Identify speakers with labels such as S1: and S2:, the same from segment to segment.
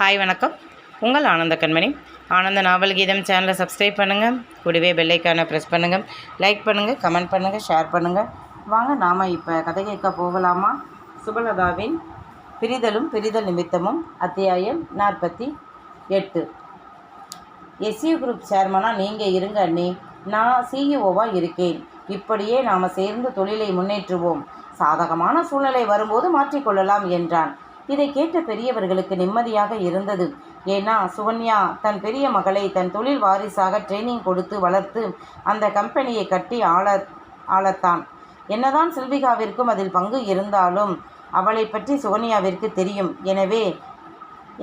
S1: Hi வணக்கம். உங்கள் ஆனந்த கண்மணி. ஆனந்த நாவல் கீதம் சேனலை சப்ஸ்கிரைப் பண்ணுங்கள் கூடவே பெல்லைக்கான ப்ரெஸ் பண்ணுங்கள் லைக் பண்ணுங்கள் கமெண்ட் பண்ணுங்கள் ஷேர் பண்ணுங்கள் வாங்க நாம் இப்போ கதை கேட்க போகலாமா? சுபலதாவின் பிரிதலும் பிரிதல் நிமித்தமும் அத்தியாயம் நாற்பத்தி எட்டு. எஸ்யூ குரூப் சேர்மனாக நீங்கள் இருங்க அண்ணி. நான் சிஇஓவாக இருக்கேன். இப்படியே நாம் சேர்ந்து தொழிலை முன்னேற்றுவோம். சாதகமான சூழ்நிலை வரும்போது மாற்றிக்கொள்ளலாம் என்றான். இதை கேட்ட பெரியவர்களுக்கு நிம்மதியாக இருந்தது. ஏன்னா சுகன்யா தன் பெரிய மகளை தன் தொழில் வாரிசாக ட்ரைனிங் கொடுத்து வளர்த்து அந்த கம்பெனியை கட்டி ஆள ஆளத்தான். என்னதான் சில்விகாவிற்கும் அதில் பங்கு இருந்தாலும் அவளை பற்றி சுகன்யாவிற்கு தெரியும். எனவே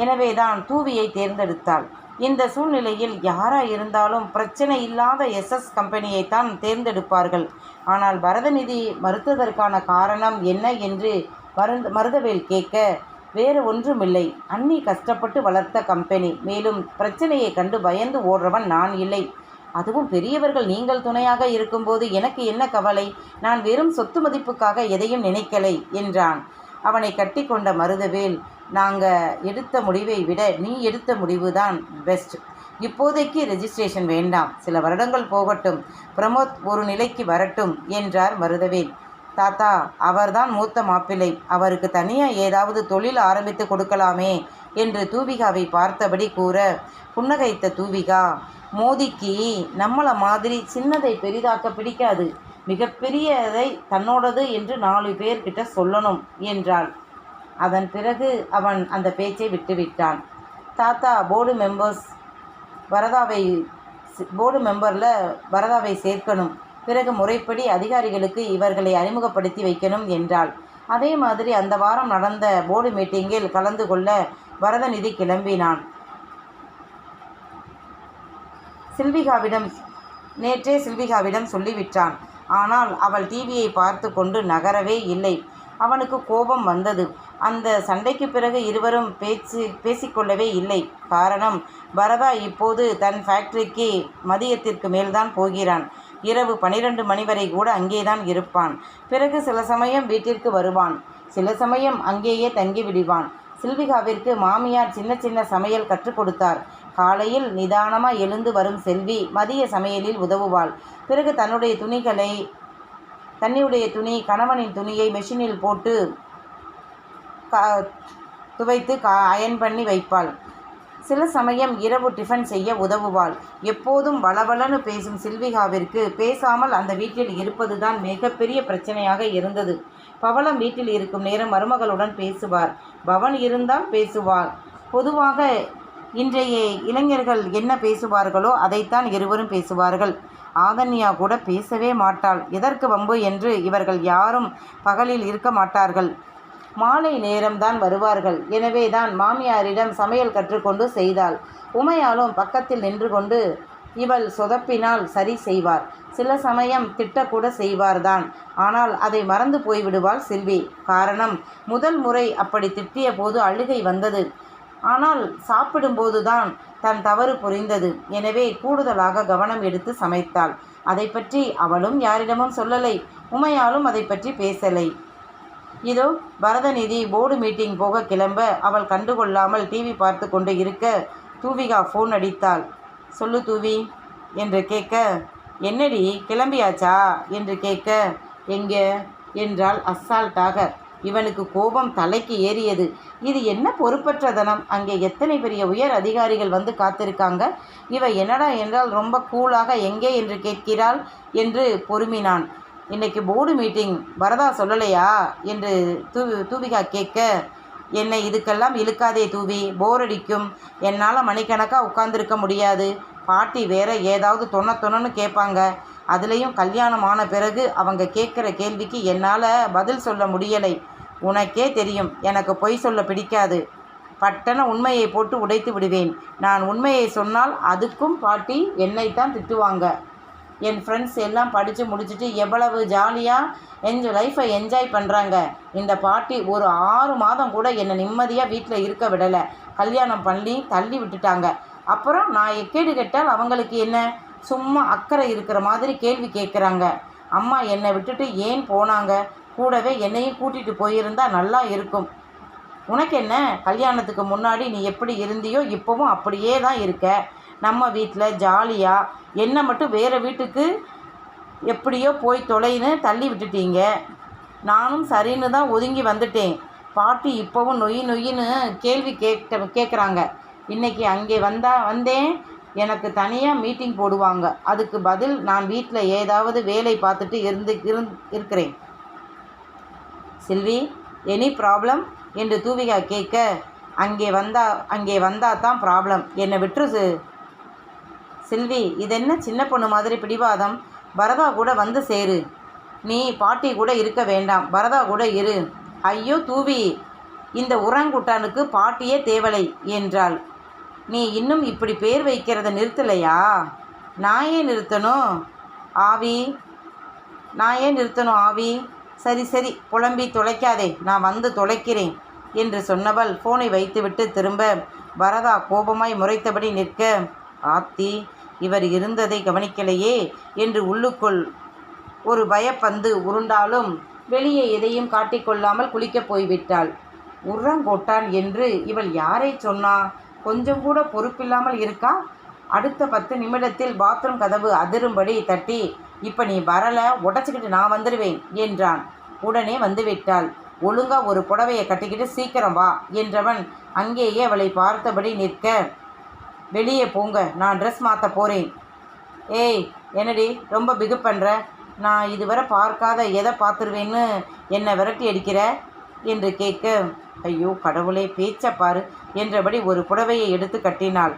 S1: எனவேதான் தூவியை தேர்ந்தெடுத்தாள். இந்த சூழ்நிலையில் யாரா இருந்தாலும் பிரச்சனை இல்லாத எஸ்எஸ் கம்பெனியை தான் தேர்ந்தெடுப்பார்கள். ஆனால் பரதநிதி மறுத்ததற்கான காரணம் என்ன என்று மருந்து மருதவேல் கேட்க வேறு ஒன்றுமில்லை. அண்ணி கஷ்டப்பட்டு வளர்த்த கம்பெனி. மேலும் பிரச்சனையை கண்டு பயந்து ஓடுறவன் நான் இல்லை. அதுவும் பெரியவர்கள் நீங்கள் துணையாக இருக்கும்போது எனக்கு என்ன கவலை? நான் வெறும் சொத்து மதிப்புக்காக எதையும் நினைக்கலை என்றான். அவனை கட்டிக்கொண்ட மருதவேல் நாங்கள் எடுத்த முடிவை விட நீ எடுத்த முடிவு தான் பெஸ்ட். இப்போதைக்கு ரெஜிஸ்ட்ரேஷன் வேண்டாம். சில வருடங்கள் போகட்டும். பிரமோத் ஒரு நிலைக்கு வரட்டும் என்றார் மருதவேல். தாத்தா அவர்தான் மூத்த மாப்பிள்ளை. அவருக்கு தனியாக ஏதாவது தொழில் ஆரம்பித்து கொடுக்கலாமே என்று தூவிகாவை பார்த்தபடி கூற புன்னகைத்த தூவிகா மோதிக்கு நம்மளை மாதிரி சின்னதை பெரிதாக்க பிடிக்காது. மிகப்பெரியதை தன்னோடது என்று நாலு பேர்கிட்ட சொல்லணும் என்றாள். அதன் பிறகு அவன் அந்த பேச்சை விட்டுவிட்டான் தாத்தா போர்டு மெம்பர்ஸ் வரதாவை போர்டு மெம்பரில் வரதாவை சேர்க்கணும். பிறகு முறைப்படி அதிகாரிகளுக்கு இவர்களை அறிமுகப்படுத்தி வைக்கணும் என்றாள். அதே மாதிரி அந்த வாரம் நடந்த போர்டு மீட்டிங்கில் கலந்து கொள்ள வரதநிதி கிளம்பினான். சில்விகாவிடம் நேற்றே சில்விகாவிடம் சொல்லிவிட்டான். ஆனால் அவள் டிவியை பார்த்து கொண்டு நகரவே இல்லை. அவனுக்கு கோபம் வந்தது. அந்த சண்டைக்கு பிறகு இருவரும் பேச்சு பேசிக்கொள்ளவே இல்லை. காரணம் பரதா இப்போது தன் ஃபேக்டரிக்கு மதியத்திற்கு மேல்தான் போகிறான். இரவு பனிரெண்டு மணி வரை கூட அங்கேதான் இருப்பான். பிறகு சில சமயம் வீட்டிற்கு வருவான். சில சமயம் அங்கேயே தங்கி விடுவான் சில்விகாவிற்கு மாமியார் சின்ன சின்ன சமையல் கற்றுக் கொடுத்தார். காலையில் நிதானமாக எழுந்து வரும் செல்வி மதிய சமையலில் உதவுவாள். பிறகு தன்னுடைய துணிகளை தன்னுடைய துணி கணவனின் துணியை மெஷினில் போட்டு கா துவைத்து கா அயன் பண்ணி வைப்பாள். சில சமயம் இரவு டிஃபன் செய்ய உதவுவாள். எப்போதும் வளவளன்னு பேசும் சில்விகாவிற்கு பேசாமல் அந்த வீட்டில் இருப்பதுதான் மிகப்பெரிய பிரச்சனையாக இருந்தது. பவளம் வீட்டில் இருக்கும் நேரம் மருமகளுடன் பேசுவார். பவன் இருந்தால் பேசுவார் பொதுவாக இன்றைய இளைஞர்கள் என்ன பேசுவார்களோ அதைத்தான் இருவரும் பேசுவார்கள். ஆதன்யா கூட பேசவே மாட்டாள். எதற்கு வம்பு என்று இவர்கள் யாரும் பகலில் இருக்க மாட்டார்கள். மாலை நேரம்தான் வருவார்கள். எனவே தான் மாமியாரிடம் சமையல் கற்றுக்கொண்டு செய்தாள். உமையாலும் பக்கத்தில் நின்று கொண்டு இவள் சொதப்பினால் சரி செய்வார். சில சமயம் திட்டக்கூட செய்வார்தான். ஆனால் அதை மறந்து போய்விடுவாள் செல்வி. காரணம் முதல் முறை அப்படி திட்டிய போது அழுகை வந்தது. ஆனால் சாப்பிடும்போதுதான் தன் தவறு புரிந்தது. எனவே கூடுதலாக கவனம் எடுத்து சமைத்தாள். அதை பற்றி அவளும் யாரிடமும் சொல்லலை. உமையாலும் அதை பற்றி பேசலை. இதோ பரதநிதி போர்டு மீட்டிங் போக கிளம்ப அவள் கண்டுகொள்ளாமல் டிவி பார்த்து கொண்டு இருக்க தூவிகா ஃபோன் அடித்தாள். சொல்லு தூவி என்று கேட்க என்னடி கிளம்பியாச்சா? என்று கேட்க எங்கே? என்றால் அசால்ட்டாக இவனுக்கு கோபம் தலைக்கு ஏறியது. இது என்ன பொறுப்பற்ற தனம்? அங்கே எத்தனை பெரிய உயர் அதிகாரிகள் வந்து காத்திருக்காங்க? இவ என்னடா என்றால் ரொம்ப கூலாக எங்கே என்று கேட்கிறாள் என்று பொறுமினான். இன்னைக்கு போர்டு மீட்டிங் வரதா சொல்லலையா? என்று தூ தூவிகா கேட்க என்னை இதுக்கெல்லாம் இழுக்காதே தூவி போர் அடிக்கும். என்னால் மணிக்கணக்காக உட்காந்துருக்க முடியாது. பாட்டி வேற ஏதாவது தொண தொணன்னு கேட்பாங்க. அதுலேயும் கல்யாணம் ஆன பிறகு அவங்க கேட்குற கேள்விக்கு என்னால் பதில் சொல்ல முடியலை. உனக்கே தெரியும். எனக்கு பொய் சொல்ல பிடிக்காது. பட்டன உண்மையை போட்டு உடைத்து விடுவேன். நான் உண்மையை சொன்னால் அதுக்கும் பாட்டி என்னைத்தான் திட்டுவாங்க. என் ஃப்ரெண்ட்ஸ் எல்லாம் படித்து முடிச்சுட்டு எவ்வளவு ஜாலியாக என்ஜாய் லைஃப்பை என்ஜாய் பண்ணுறாங்க இந்த பாட்டி ஒரு ஆறு மாதம் கூட என்னை நிம்மதியாக வீட்டில் இருக்க விடலை. கல்யாணம் பண்ணி தள்ளி விட்டுட்டாங்க. அப்புறம் நான் எக்கேடு கேட்டால் அவங்களுக்கு என்ன? சும்மா அக்கறை இருக்கிற மாதிரி கேள்வி கேட்குறாங்க அம்மா என்னை விட்டுட்டு ஏன் போனாங்க? கூடவே என்னையும் கூட்டிகிட்டு போயிருந்தா நல்லா இருக்கும். உனக்கு என்ன? கல்யாணத்துக்கு முன்னாடி நீ எப்படி இருந்தியோ இப்போவும் அப்படியே தான் இருக்க. நம்ம வீட்டில் ஜாலியாக என்னை மட்டும் வேறு வீட்டுக்கு எப்படியோ போய் தொலைன்னு தள்ளி விட்டுட்டீங்க. நானும் சரின்னு தான் ஒதுங்கி வந்துட்டேன். பாட்டி இப்போவும் நொய் நொயின்னு கேள்வி கேட்ட கேட்குறாங்க இன்றைக்கி அங்கே வந்தா வந்தேன். எனக்கு தனியாக மீட்டிங் போடுவாங்க. அதுக்கு பதில் நான் வீட்டில் ஏதாவது வேலை பார்த்துட்டு இருந்து இருந் இருக்கிறேன். செல்வி எனி ப்ராப்ளம் என்று தூவிகா கேட்க அங்கே வந்தா அங்கே வந்தால் தான் ப்ராப்ளம் என்னை விட்டுரு செல்வி இதென்ன சின்ன பொண்ணு மாதிரி பிடிவாதம்? பரதா கூட வந்து சேரு. நீ பாட்டி கூட இருக்க வேண்டாம். பரதா கூட இரு. ஐயோ தூவி. இந்த உரங்குட்டானுக்கு பாட்டியே தேவலை என்றாள். நீ இன்னும் இப்படி பேர் வைக்கிறத நிறுத்தலையா? நான் ஏன் நிறுத்தணும் ஆவி. நான் ஏன் நிறுத்தணும் ஆவி? சரி சரி புலம்பி தொலைக்காதே. நான் வந்து தொலைக்கிறேன் என்று சொன்னவள் ஃபோனை வைத்துவிட்டு திரும்ப வரதா கோபமாய் முறைத்தபடி நிற்க ஆத்தி இவர் இருந்ததை கவனிக்கலையே என்று உள்ளுக்குள் ஒரு பயப்பந்து உருண்டாலும் வெளியே எதையும் காட்டிக்கொள்ளாமல் குளிக்கப் போய்விட்டாள். உர்றங்கோட்டான் என்று இவள் யாரை சொன்னா? கொஞ்சம் கூட பொறுப்பில்லாமல் இருக்கா? அடுத்த பத்து நிமிடத்தில் பாத்ரூம் கதவு அதிரும்படி தட்டி இப்போ நீ வரல உடச்சிக்கிட்டு நான் வந்துடுவேன் என்றான். உடனே வந்துவிட்டாள். ஒழுங்கா ஒரு புடவையை கட்டிக்கிட்டு சீக்கிரம் வா என்றவன் அங்கேயே அவளை பார்த்தபடி நிற்க வெளியே போங்க நான் ட்ரெஸ் மாற்ற போகிறேன் ஏய் என்னடி ரொம்ப பிகு பண்ணுற நான் இதுவரை பார்க்காத எதை பார்த்துருவேன்னு என்னை விரட்டி அடிக்கிற? என்று கேட்க ஐயோ கடவுளே பேச்சை பாரு என்றபடி ஒரு புடவையை எடுத்து கட்டினாள்.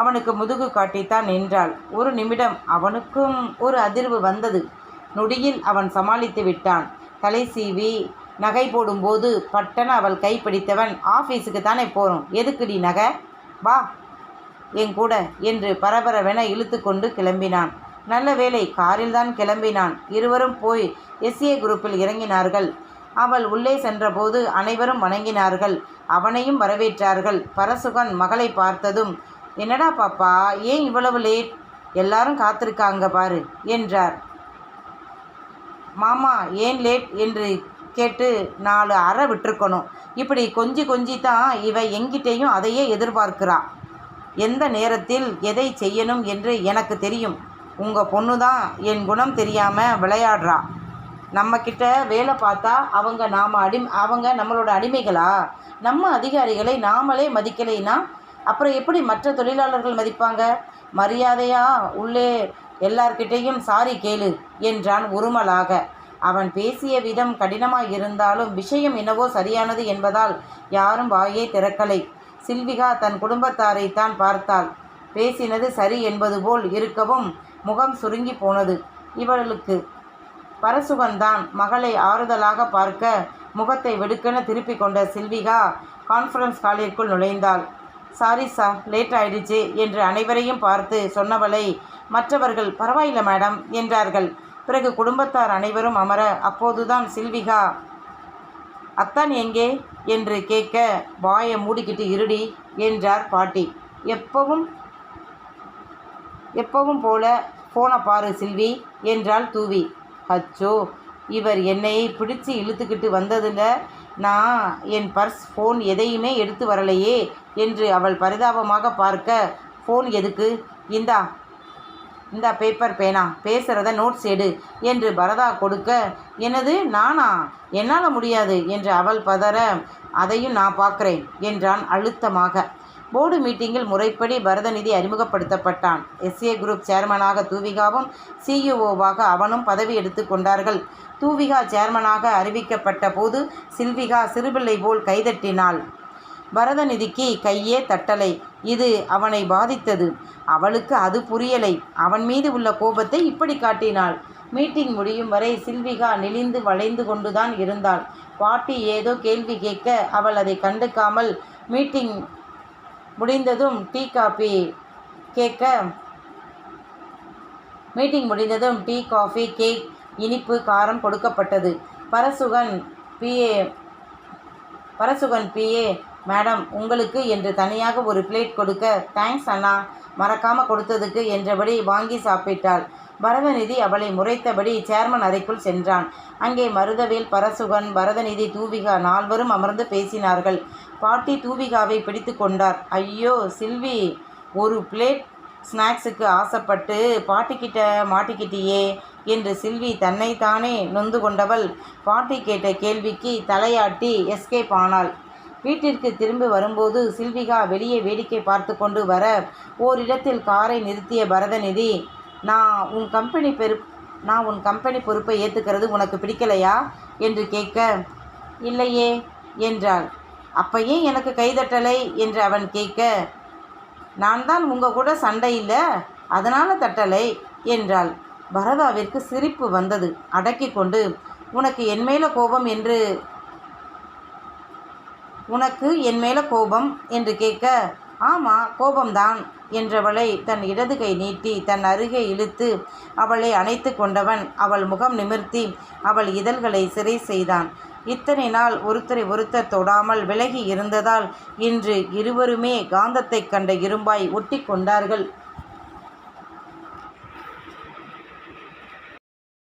S1: அவனுக்கு முதுகு காட்டித்தான் நின்றாள். ஒரு நிமிடம் அவனுக்கும் ஒரு அதிர்வு வந்தது. நொடியில் அவன் சமாளித்து விட்டான். தலை சீவி நகை போடும்போது பட்டன அவள் கை பிடித்தவன் ஆஃபீஸுக்கு தானே போகிறோம் எதுக்குடி நகை? வா என் கூட என்று பரபரவென இழுத்து கொண்டு கிளம்பினான். நல்ல வேளை காரில்தான் கிளம்பினான். இருவரும் போய் எஸ்ஏ குரூப்பில் இறங்கினார்கள். அவள் உள்ளே சென்றபோது அனைவரும் வணங்கினார்கள். அவனையும் வரவேற்றார்கள். பரசுகன் மகளை பார்த்ததும் என்னடா பாப்பா ஏன் இவ்வளவு லேட்? எல்லாரும் காத்திருக்காங்க பாரு என்றார். மாமா ஏன் லேட்? என்று கேட்டு நாலு அறை விட்டுருக்கணும். இப்படி கொஞ்சி கொஞ்சி தான் இவ எங்கிட்டேயும் அதையே எதிர்பார்க்கிறா. எந்த நேரத்தில் எதை செய்யணும் என்று எனக்கு தெரியும். உங்கள் பொண்ணு தான் என் குணம் தெரியாமல் விளையாடுறா. நம்மக்கிட்ட வேலை பார்த்தா அவங்க நாம் அடி அவங்க நம்மளோட அடிமைகளா? நம்ம அதிகாரிகளை நாமளே மதிக்கலைன்னா அப்புறம் எப்படி மற்ற தொழிலாளர்கள் மதிப்பாங்க? மரியாதையா உள்ளே எல்லார்கிட்டேயும் சாரி கேளு என்றான் உருமலாக. அவன் பேசிய விதம் கடினமாய் இருந்தாலும் விஷயம் என்னவோ சரியானது என்பதால் யாரும் வாயை திறக்கலை. சில்விகா தன் குடும்பத்தாரைத்தான் பார்த்தாள். பேசினது சரி என்பது போல் இருக்கவும் முகம் சுருங்கி போனது. இவளுக்கு பரசுகன்தான் மகளை ஆறுதலாக பார்க்க முகத்தை வெடுக்கென திருப்பி கொண்ட சில்விகா கான்ஃபரன்ஸ் காலிற்குள் நுழைந்தாள். சாரி சா லேட் ஆயிடுச்சு என்று அனைவரையும் பார்த்து சொன்னவளை மற்றவர்கள் பரவாயில்லை மேடம் என்றார்கள். பிறகு குடும்பத்தார் அனைவரும் அமர அப்போதுதான் சில்விகா அத்தான் எங்கே? என்று கேட்க வாயை மூடிக்கிட்டு இருடி என்றார் பாட்டி. எப்பவும் எப்பவும் போல போனை பாரு சில்வி என்றாள் தூவி. அச்சோ இவர் என்னை பிடிச்சு இழுத்துக்கிட்டு வந்ததில் நான் என் பர்ஸ் ஃபோன் எதையுமே எடுத்து வரலையே என்று அவள் பரிதாபமாக பார்க்க ஃபோன் எதுக்கு? இந்தா இந்த பேப்பர் பேனா பேசுகிறத நோட்ஸ் எடு என்று பரதா கொடுக்க எனது நானா? என்னால் முடியாது என்று அவள் பதற அதையும் நான் பார்க்குறேன் என்றான் அழுத்தமாக. போர்டு மீட்டிங்கில் முறைப்படி பரதநிதி அறிமுகப்படுத்தப்பட்டான். எஸ்ஏ குரூப் சேர்மனாக தூவிகாவும் சிஇஓவாக அவனும் பதவி எடுத்து கொண்டார்கள். தூவிகா சேர்மனாக அறிவிக்கப்பட்ட போது சில்விகா சிறுபிள்ளை போல் கைதட்டினாள். பரதநிதிக்கு கையே தட்டலை. இது அவனை பாதித்தது. அவளுக்கு அது புரியலை. அவன் மீது உள்ள கோபத்தை இப்படி காட்டினாள். மீட்டிங் முடியும் வரை சில்விகா நெளிந்து வளைந்து கொண்டுதான் இருந்தாள். பாட்டி ஏதோ கேள்வி கேட்க அவள் அதை கண்டுக்காமல் மீட்டிங் முடிந்ததும் டீ காபி கேட்க மீட்டிங் முடிந்ததும் டீ காஃபி கேக் இனிப்பு காரம் கொடுக்கப்பட்டது. பரசுகன் பிஏ பரசுகன் பிஏ மேடம் உங்களுக்கு என்று தனியாக ஒரு பிளேட் கொடுக்க தேங்க்ஸ் அண்ணா மறக்காம கொடுத்ததுக்கு என்றபடி வாங்கி சாப்பிட்டாள் பரதநிதி அவளை முறைத்தபடி சேர்மன் அறைக்குள் சென்றான். அங்கே மருதவேல், பரசுகன், பரதநிதி, தூவிகா நால்வரும் அமர்ந்து பேசினார்கள். பாட்டி தூவிகாவை பிடித்து கொண்டார். ஐயோ சில்வி ஒரு பிளேட் ஸ்நாக்ஸுக்கு ஆசைப்பட்டு பாட்டிக்கிட்ட மாட்டிக்கிட்டியே என்று சில்வி தன்னைத்தானே நொந்து கொண்டவள் பாட்டி கேட்ட கேள்விக்கு தலையாட்டி எஸ்கேப் ஆனாள். வீட்டிற்கு திரும்பி வரும்போது சில்விகா வெளியே வேடிக்கை பார்த்து கொண்டு வர ஓரிடத்தில் காரை நிறுத்திய பரதநிதி நான் உன் கம்பெனி பெரு நான் உன் கம்பெனி பொறுப்பை ஏற்றுக்கிறது உனக்கு பிடிக்கலையா என்று கேட்க இல்லையே என்றாள். அப்போ ஏன் எனக்கு கைதட்டலை என்று அவன் கேட்க நான் தான் உங்கள் கூட சண்டை இல்லை அதனால் தட்டலை என்றாள். பரதாவிற்கு சிரிப்பு வந்தது. அடக்கிக் கொண்டு உனக்கு என்மேல கோபம் என்று உனக்கு என் மேலே கோபம் என்று கேட்க ஆமா கோபம்தான் என்றவளை தன் இடது கை நீட்டி தன் அருகே இழுத்து அவளை அணைத்து கொண்டவன் அவள் முகம் நிமிர்த்தி அவள் இதழ்களை சிறை செய்தான். இத்தனை நாள் ஒருத்தரை ஒருத்தர் தொடாமல் விலகி இருந்ததால் இன்று இருவருமே காந்தத்தைக் கண்ட இரும்பாய் ஒட்டி கொண்டார்கள்.